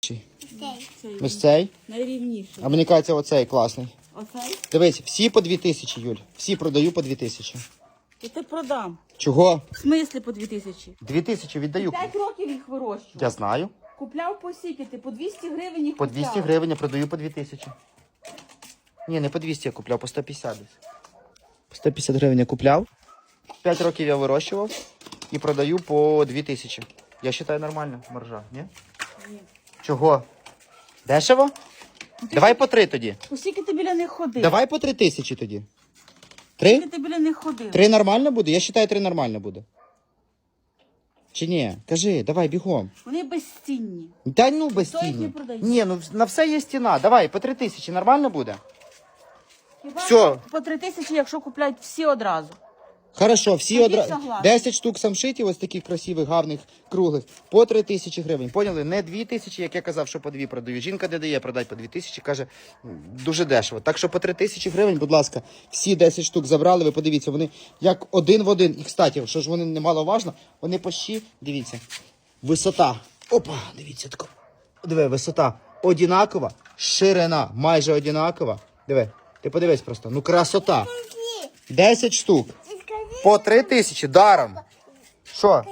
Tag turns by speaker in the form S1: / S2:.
S1: Цей.
S2: Цей
S1: Ось цей.
S2: найрівніший.
S1: А мені кажеться, оцей класний.
S2: Оцей?
S1: Дивись, всі по 2000, Юль. Всі продаю по 2000.
S2: І ти продам.
S1: Чого?
S2: В смислі по 2000?
S1: 2000 віддаю.
S2: П'ять років їх вирощував.
S1: Я знаю.
S2: Купляв по сіки, ти по 200 гривень їх
S1: По
S2: купляв.
S1: гривень я продаю по 2000. Ні, не по 200 я купляв, по 150 десь. По 150 гривень я купляв. 5 років я вирощував і продаю по 2000. Я вважаю нормально, маржа, ні?
S2: Ні.
S1: Чого? Дешево? Давай по 3 тоді.
S2: По ти біля них ходив?
S1: Давай по 3 тисячі тоді.
S2: Скільки
S1: 3?
S2: ти біля них ходив?
S1: 3 нормально буде? Я вважаю, 3 нормально буде. Чи ні? Кажи, давай бігом.
S2: Вони безцінні.
S1: Та ну без
S2: Хто їх не продає?
S1: Ні, ну на все є стіна. Давай, по 3 тисячі нормально буде?
S2: Хіба
S1: Всьо.
S2: по 3 тисячі, якщо купляють всі одразу.
S1: Хорошо, всі одразу.
S2: согласна.
S1: 10 штук самшитів, ось таких красивих, гарних, круглих, по 3 тисячі гривень. Поняли? Не 2 тисячі, як я казав, що по 2 продаю. Жінка де дає продати по 2 тисячі, каже, дуже дешево. Так що по 3 тисячі гривень, будь ласка, всі 10 штук забрали, ви подивіться, вони як один в один. І, кстати, що ж вони немаловажно, вони почти, дивіться, висота. Опа, дивіться, тако. Диви, висота одинакова, ширина майже одинакова. Диви, ти подивись просто, ну красота. 10 штук. По три тисячі даром. Що?